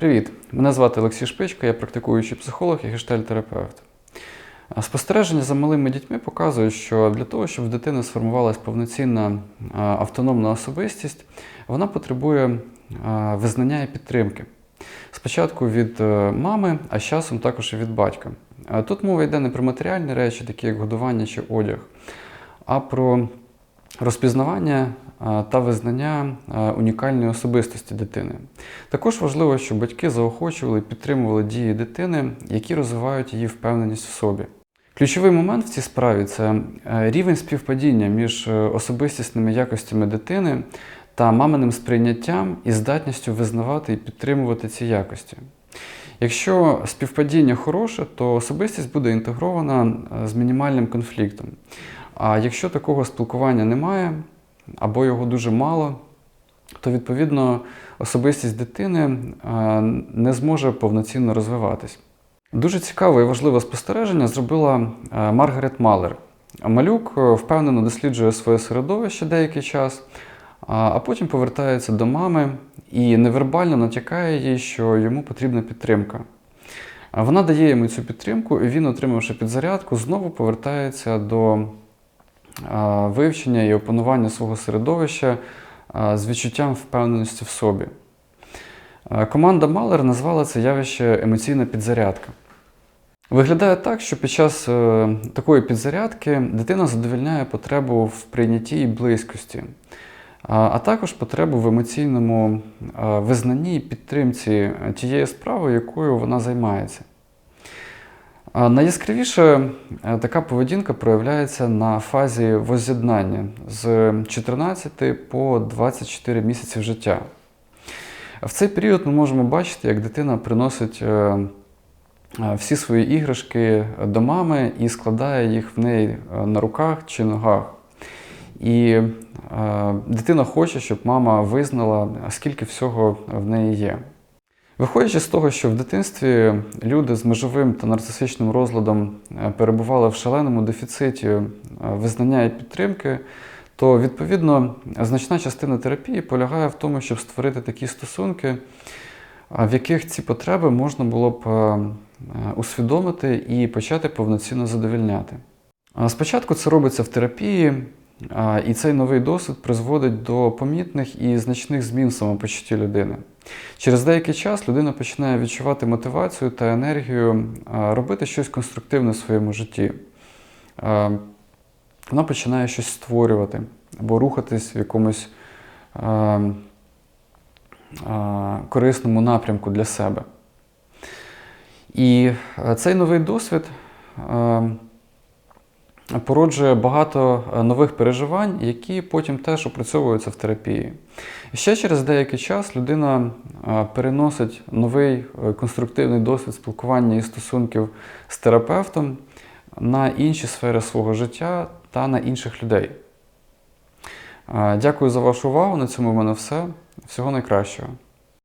Привіт! Мене звати Олексій Шпичка, я практикуючий психолог і гештальтерапевт. Спостереження за малими дітьми показують, що для того, щоб в дитини сформувалась повноцінна автономна особистість, вона потребує визнання і підтримки. Спочатку від е, мами, а з часом також і від батька. Тут мова йде не про матеріальні речі, такі як годування чи одяг, а про розпізнавання та визнання унікальної особистості дитини. Також важливо, щоб батьки заохочували і підтримували дії дитини, які розвивають її впевненість в собі. Ключовий момент в цій справі це е, рівень співпадіння між е, особистісними якостями дитини та маминим сприйняттям і здатністю визнавати і підтримувати ці якості. Якщо співпадіння хороше, то особистість буде інтегрована е, з мінімальним конфліктом. А якщо такого спілкування немає або його дуже мало, то відповідно особистість дитини не зможе повноцінно розвиватись. Дуже цікаве і важливе спостереження зробила Маргарет Малер. Малюк е, впевнено досліджує своє середовище деякий час, а потім повертається до мами і невербально натякає їй, що йому потрібна підтримка. Вона дає йому цю підтримку, і він, отримавши підзарядку, знову повертається до вивчення і опанування свого середовища з відчуттям впевненості в собі. Команда Малер назвала це явище емоційна підзарядка. Виглядає так, що під час е, такої підзарядки дитина задовільняє потребу в прийнятті і близькості, а, також потребу в емоційному визнанні і підтримці тієї справи, якою вона займається. Найяскравіше е, така поведінка проявляється на фазі воз'єднання з 14 по 24 місяці життя. В цей період ми можемо бачити, як дитина приносить е, е, всі свої іграшки до мами і складає їх в неї на руках чи ногах. І дитина хоче, щоб мама визнала, скільки всього в неї є. Виходячи з того, що в дитинстві люди з межовим та нарцисичним розладом е, перебували в шаленому дефіциті е, визнання і підтримки, то відповідно значна частина терапії полягає в тому, щоб створити такі стосунки, в яких ці потреби можна було б е, е, усвідомити і почати повноцінно задовільняти. Спочатку це робиться в терапії, і цей новий досвід призводить до помітних і значних змін в самопочутті людини. Через деякий час людина починає відчувати мотивацію та енергію робити щось конструктивне в своєму житті. Вона починає щось створювати або рухатись в якомусь корисному напрямку для себе. І цей новий досвід породжує багато е, нових переживань, які потім теж опрацьовуються в терапії. Ще через деякий час людина е, переносить новий е, конструктивний досвід спілкування і стосунків з терапевтом на інші сфери свого життя та на інших людей. Дякую за вашу увагу. На цьому в мене все. Всього найкращого.